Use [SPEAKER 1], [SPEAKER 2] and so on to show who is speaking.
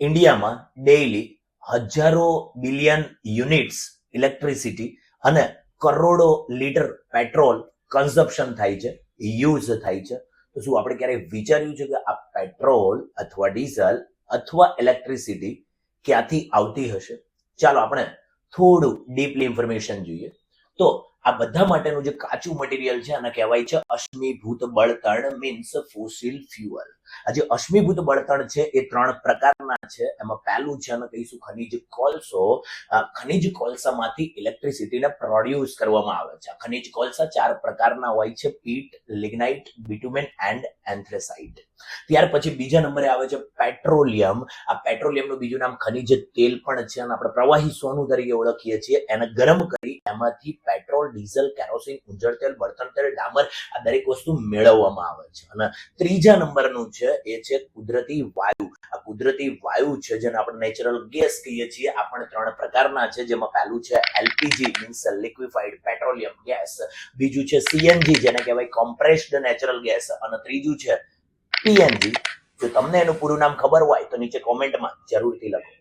[SPEAKER 1] ઇન્ડિયામાં ડેઇલી હજારો billion units electricity અને કરોડો લીટર પેટ્રોલ કન્ઝપ્શન થાય છે યુઝ થાય છે. તો શું આપણે ક્યારેય વિચાર્યું છે કે આ પેટ્રોલ અથવા ડીઝલ અથવા ઇલેક્ટ્રિસિટી ક્યાંથી આવતી હશે? ચાલો આપણે થોડું ડીપલી ઇન્ફોર્મેશન જોઈએ. તો આ બધા માટેનું જે કાચું મટીરિયલ છે, આને કહેવાય છે અશ્મિભૂત બળતણ મીન્સ ફોસિલ ફ્યુઅલ આ અશ્મિભૂત બળતણ છે એ ત્રણ પ્રકારના છે. એમાં પહેલું છે અને કહીશું ખનિજ કોલસો. ખનિજ કોલસામાંથી ઇલેક્ટ્રિસિટીને પ્રોડ્યુસ કરવામાં આવે છે. ખનિજ કોલસા ચાર પ્રકારના હોય છે, peat, lignite bitumen and anthracite ત્યાર પછી બીજા નંબરે આવે છે પેટ્રોલિયમ. આ પેટ્રોલિયમનું બીજું નામ ખનિજ તેલ પણ છે અને આપણે પ્રવાહી સોનું તરીકે ઓળખીએ છીએ. એને ગરમ કરી એમાંથી પેટ્રોલ, ડીઝલ, કેરોસીન ઉંજળ તેલ, બળતણ તેલ, ડામર આ દરેક વસ્તુ મેળવવામાં આવે છે. અને ત્રીજા નંબરનું છે, એ છે કુદરતી વાયુ. આ કુદરતી વાયુ છે જેને આપણે નેચરલ ગેસ કહીએ છીએ, આ પણ ત્રણ પ્રકારના છે. જેમાં પહેલું છે LPG means liquefied petroleum gas બીજું છે સીએનજી જેને કહેવાય કોમ્પ્રેસ્ડ નેચરલ ગેસ અને ત્રીજું છે પીએનજી જો તમને એનું પૂરું નામ ખબર હોય તો નીચે કોમેન્ટમાં જરૂરથી લખો.